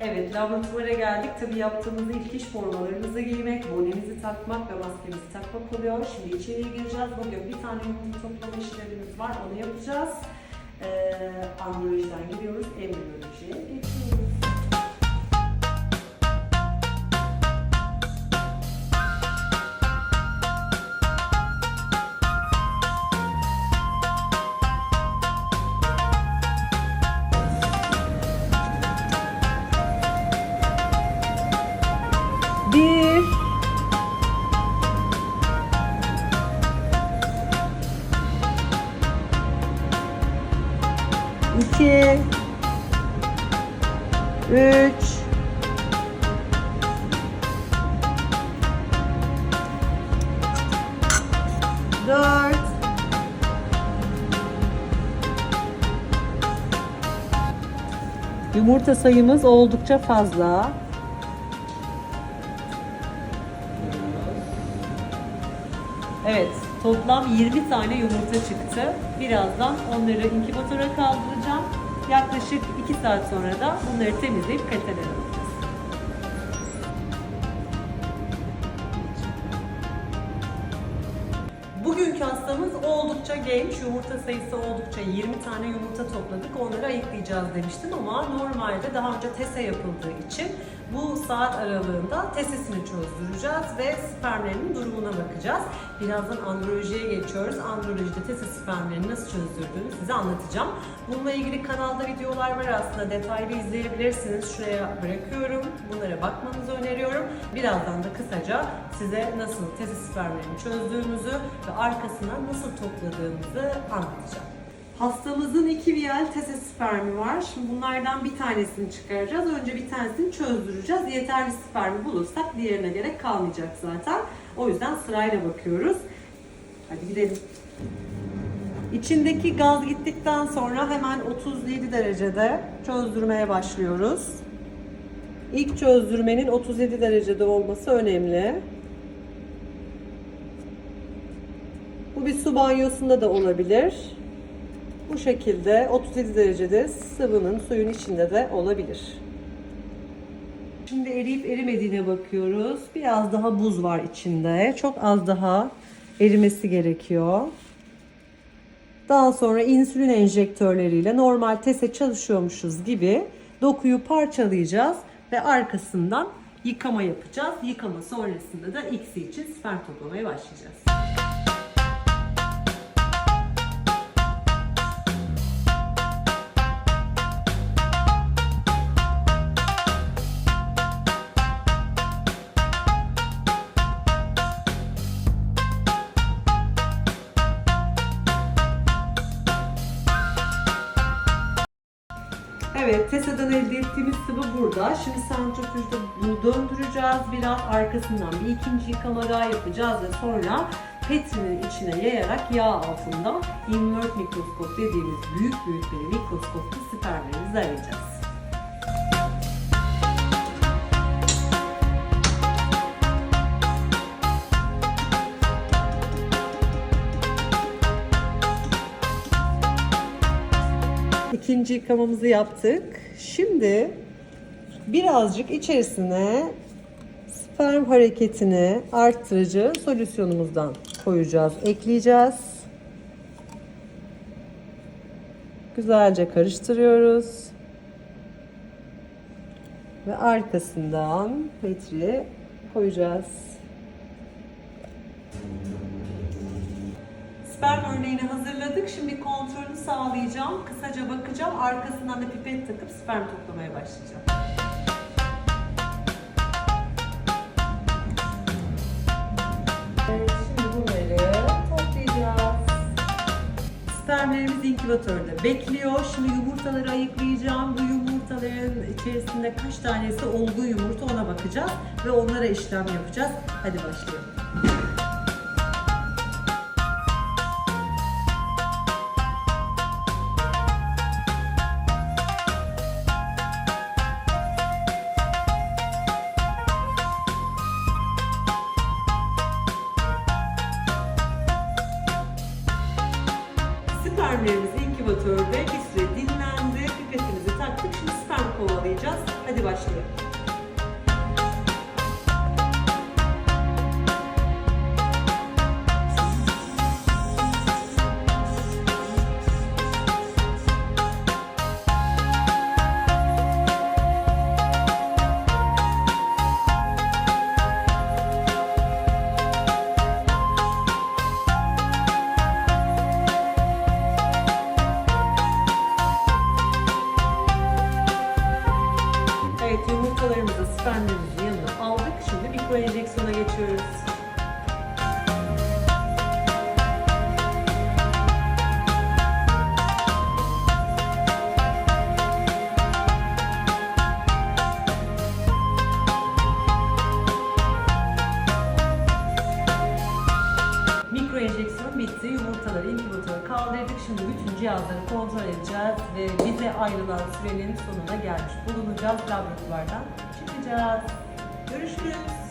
Evet, laboratuvara geldik. Tabii yaptığımız ilk iş formalarımızı giymek, bonemizi takmak ve maskemizi takmak oluyor. Şimdi içeriye gireceğiz. Bugün bir tane yumurta toplama işlemimiz var. Onu yapacağız. Ee, Androlojiden giriyoruz. Embriyolojiye geçiyoruz. 2 3 4 Yumurta sayımız oldukça fazla. Toplam 20 tane yumurta çıktı. Birazdan onları inkubatöre kaldıracağım. Yaklaşık 2 saat sonra da bunları temizleyip kaliteden alacağız. Bugünkü hastamız oldukça genç. Yumurta sayısı oldukça 20 tane yumurta topladık. Onları ayıklayacağız demiştim ama normalde daha önce tese yapıldığı için bu saat aralığında tesesini çözdüreceğiz ve spermlerinin durumuna bakacağız. Birazdan androlojiye geçiyoruz. Androlojide tese spermlerini nasıl çözdürdüğünü size anlatacağım. Bununla ilgili kanalda videolar var aslında. Detaylı izleyebilirsiniz. Şuraya bırakıyorum. Bunlara bakmanızı öneriyorum. Birazdan da kısaca size nasıl tese spermlerini çözdüğümüzü ve arkasından nasıl topladığımızı anlatacağım. Hastamızın iki viyal tese spermi var. Şimdi bunlardan bir tanesini çıkaracağız. Önce bir tanesini çözdüreceğiz. Yeterli spermi bulursak diğerine gerek kalmayacak zaten. O yüzden sırayla bakıyoruz. Hadi gidelim. İçindeki gaz gittikten sonra hemen 37 derecede çözdürmeye başlıyoruz. İlk çözdürmenin 37 derecede olması önemli. Bu bir su banyosunda da olabilir. Bu şekilde 37 derecede sıvının suyun içinde de olabilir. Şimdi eriyip erimediğine bakıyoruz. Biraz daha buz var içinde. Çok az daha erimesi gerekiyor. Daha sonra insülin enjektörleriyle normal tese çalışıyormuşuz gibi dokuyu parçalayacağız ve arkasından yıkama yapacağız. Yıkama sonrasında da X'i için sperm toplamaya başlayacağız. Evet, TESA'dan elde ettiğimiz sıvı burada. Şimdi santrifüjde bunu döndüreceğiz. Biraz arkasından bir ikinci yıkama daha yapacağız ve sonra Petri'nin içine yayarak yağ altında invert mikroskop dediğimiz büyük büyük bir mikroskopta spermlerimizi arayacağız. İkinci yıkamamızı yaptık. Şimdi birazcık içerisine sperm hareketini arttırıcı solüsyonumuzdan koyacağız, ekleyeceğiz. Güzelce karıştırıyoruz. Ve arkasından petri koyacağız. Sperm örneğini hazırladık. Şimdi kontrolünü sağlayacağım. Kısaca bakacağım. Arkasından da pipet takıp sperm toplamaya başlayacağım. Evet, şimdi bunları toplayacağız. Spermlerimiz inkübatörde bekliyor. Şimdi yumurtaları ayıklayacağım. Bu yumurtaların içerisinde kaç tanesi olgu yumurta ona bakacağız. Ve onlara işlem yapacağız. Hadi başlayalım. Spermlerimiz inkübatörde bir Yumurtaları inkubatöre kaldırdık. Şimdi bütün cihazları kontrol edeceğiz ve bize ayrılan sürenin sonuna gelmiş bulunacağız. Laboratuvardan çıkacağız. Görüşürüz.